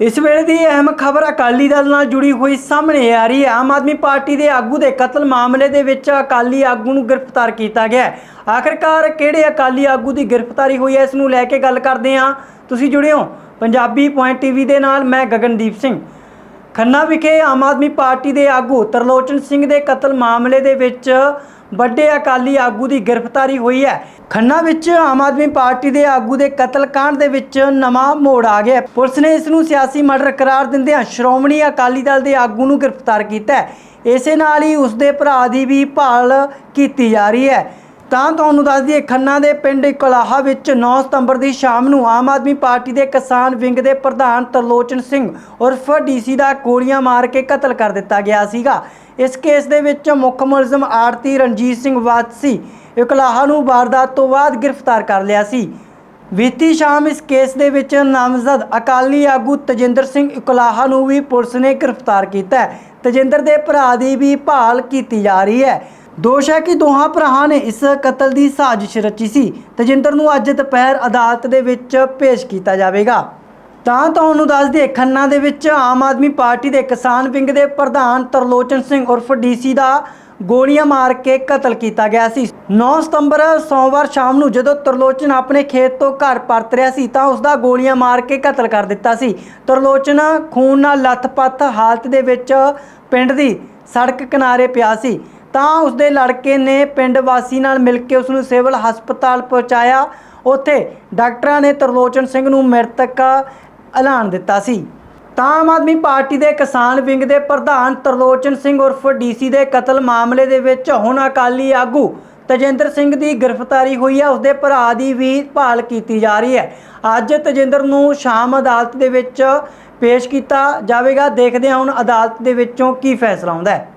ਇਸ ਵੇਲੇ ਦੀ ਅਹਿਮ ਖਬਰ ਅਕਾਲੀ ਦਲ ਨਾਲ ਜੁੜੀ ਹੋਈ ਸਾਹਮਣੇ ਆ ਰਹੀ ਹੈ। ਆਮ ਆਦਮੀ ਪਾਰਟੀ ਦੇ ਆਗੂ ਦੇ ਕਤਲ ਮਾਮਲੇ ਦੇ ਵਿੱਚ ਅਕਾਲੀ ਆਗੂ ਨੂੰ ਗ੍ਰਿਫਤਾਰ ਕੀਤਾ ਗਿਆ ਹੈ। ਆਖਰਕਾਰ ਕਿਹੜੇ ਅਕਾਲੀ ਆਗੂ ਦੀ ਗ੍ਰਿਫਤਾਰੀ ਹੋਈ ਹੈ, ਇਸ ਨੂੰ ਲੈ ਕੇ ਗੱਲ ਕਰਦੇ ਹਾਂ। ਤੁਸੀਂ ਜੁੜੇ ਹੋ ਪੰਜਾਬੀ ਪੁਆਇੰਟ ਟੀਵੀ ਦੇ ਨਾਲ, ਮੈਂ ਗਗਨਦੀਪ ਸਿੰਘ। ਖੰਨਾ ਵਿਖੇ ਆਮ ਆਦਮੀ ਪਾਰਟੀ ਦੇ ਆਗੂ ਤਰਲੋਚਨ ਸਿੰਘ ਦੇ ਕਤਲ ਮਾਮਲੇ ਦੇ ਵਿੱਚ ਵੱਡੇ ਅਕਾਲੀ ਆਗੂ ਦੀ ਗ੍ਰਿਫਤਾਰੀ ਹੋਈ ਹੈ। ਖੰਨਾ ਵਿੱਚ ਆਮ ਆਦਮੀ ਪਾਰਟੀ ਦੇ ਆਗੂ ਦੇ ਕਤਲ ਕਾਂਡ ਦੇ ਵਿੱਚ ਨਵਾਂ ਮੋੜ ਆ ਗਿਆ ਪੁਲਿਸ ਨੇ ਇਸ ਨੂੰ ਸਿਆਸੀ ਮਰਡਰ ਕਰਾਰ ਦਿੰਦਿਆਂ ਸ਼੍ਰੋਮਣੀ ਅਕਾਲੀ ਦਲ ਦੇ ਆਗੂ ਨੂੰ ਗ੍ਰਿਫਤਾਰ ਕੀਤਾ ਹੈ। ਇਸੇ ਨਾਲ ਹੀ ਉਸ ਦੇ ਭਰਾ ਦੀ ਵੀ ਭਾਲ ਕੀਤੀ ਜਾ ਰਹੀ ਹੈ। ਤਾਂ ਤੁਹਾਨੂੰ ਦੱਸ ਦਈਏ, ਖੰਨਾ ਦੇ ਪਿੰਡ ਕਲਾਹਾ ਵਿੱਚ 9 ਸਤੰਬਰ ਦੀ ਸ਼ਾਮ ਨੂੰ ਆਮ ਆਦਮੀ ਪਾਰਟੀ ਦੇ ਕਿਸਾਨ ਵਿੰਗ ਦੇ ਪ੍ਰਧਾਨ ਤਰਲੋਚਨ ਸਿੰਘ ਉਰਫ ਡੀਸੀ ਦਾ ਗੋਲੀਆਂ ਮਾਰ ਕੇ ਕਤਲ ਕਰ ਦਿੱਤਾ ਗਿਆ ਸੀਗਾ। ਇਸ ਕੇਸ ਦੇ ਵਿੱਚ ਮੁੱਖ ਮੁਲਜ਼ਮ ਆਰਤੀ ਰਣਜੀਤ ਸਿੰਘ ਵਾਤਸੀ ਇਕਲਾਹਾ ਨੂੰ ਵਾਰਦਾਤ ਤੋਂ ਬਾਅਦ ਗ੍ਰਿਫਤਾਰ ਕਰ ਲਿਆ ਸੀ। ਬੀਤੀ ਸ਼ਾਮ ਇਸ ਕੇਸ ਦੇ ਵਿੱਚ ਨਾਮਜ਼ਦ ਅਕਾਲੀ ਆਗੂ ਤਜਿੰਦਰ ਸਿੰਘ ਇਕਲਾਹਾ ਨੂੰ ਵੀ ਪੁਲਿਸ ਨੇ ਗ੍ਰਿਫਤਾਰ ਕੀਤਾ ਹੈ। ਤਜਿੰਦਰ ਦੇ ਭਰਾ ਦੀ ਵੀ ਭਾਲ ਕੀਤੀ ਜਾ ਰਹੀ ਹੈ। ਦੋਸ਼ ਹੈ ਕਿ ਦੋਹਾਂ ਭਰਾਵਾਂ ਨੇ ਇਸ ਕਤਲ ਦੀ ਸਾਜ਼ਿਸ਼ ਰਚੀ ਸੀ। ਤਜਿੰਦਰ ਨੂੰ ਅੱਜ ਦੁਪਹਿਰ ਅਦਾਲਤ ਦੇ ਵਿੱਚ ਪੇਸ਼ ਕੀਤਾ ਜਾਵੇਗਾ। ਤਾਂ ਤੁਹਾਨੂੰ ਦੱਸ ਦਈਏ, ਖੰਨਾ ਦੇ ਵਿੱਚ ਆਮ ਆਦਮੀ ਪਾਰਟੀ ਦੇ ਕਿਸਾਨ ਵਿੰਗ ਦੇ ਪ੍ਰਧਾਨ ਤਰਲੋਚਨ ਸਿੰਘ ਉਰਫ ਡੀਸੀ ਦਾ ਗੋਲੀਆਂ ਮਾਰ ਕੇ ਕਤਲ ਕੀਤਾ ਗਿਆ ਸੀ। 9 ਸਤੰਬਰ ਸੋਮਵਾਰ ਸ਼ਾਮ ਨੂੰ ਜਦੋਂ ਤਰਲੋਚਨ ਆਪਣੇ ਖੇਤ ਤੋਂ ਘਰ ਪਰਤ ਰਿਹਾ ਸੀ, ਤਾਂ ਉਸ ਦਾ ਗੋਲੀਆਂ ਮਾਰ ਕੇ ਕਤਲ ਕਰ ਦਿੱਤਾ ਸੀ। ਤਰਲੋਚਨ ਖੂਨ ਨਾਲ ਲੱਥਪੱਥ ਹਾਲਤ ਦੇ ਵਿੱਚ ਪਿੰਡ ਦੀ ਸੜਕ ਕਿਨਾਰੇ ਪਿਆ ਸੀ। ਤਾਂ ਉਸਦੇ ਲੜਕੇ ਨੇ ਪਿੰਡ ਵਾਸੀ ਨਾਲ ਮਿਲ ਕੇ ਉਸ ਨੂੰ ਸਿਵਲ ਹਸਪਤਾਲ ਪਹੁੰਚਾਇਆ। ਉੱਥੇ ਡਾਕਟਰਾਂ ਨੇ ਤਰਲੋਚਨ ਸਿੰਘ ਨੂੰ ਮ੍ਰਿਤਕ ਐਲਾਨ ਦਿੱਤਾ ਸੀ। ਤਾਂ ਆਮ ਆਦਮੀ ਪਾਰਟੀ ਦੇ ਕਿਸਾਨ ਵਿੰਗ ਦੇ ਪ੍ਰਧਾਨ ਤਰਲੋਚਨ ਸਿੰਘ ਉਰਫ ਡੀਸੀ ਦੇ ਕਤਲ ਮਾਮਲੇ ਦੇ ਵਿੱਚ ਹੁਣ ਅਕਾਲੀ ਆਗੂ ਤਜਿੰਦਰ ਸਿੰਘ ਦੀ ਗ੍ਰਿਫਤਾਰੀ ਹੋਈ ਹੈ ਉਸਦੇ ਭਰਾ ਦੀ ਵੀ ਭਾਲ ਕੀਤੀ ਜਾ ਰਹੀ ਹੈ। ਅੱਜ ਤਜਿੰਦਰ ਨੂੰ ਸ਼ਾਮ ਅਦਾਲਤ ਦੇ ਵਿੱਚ ਪੇਸ਼ ਕੀਤਾ ਜਾਵੇਗਾ। ਦੇਖਦੇ ਹਾਂ ਹੁਣ ਅਦਾਲਤ ਦੇ ਵਿੱਚੋਂ ਕੀ ਫੈਸਲਾ ਆਉਂਦਾ ਹੈ।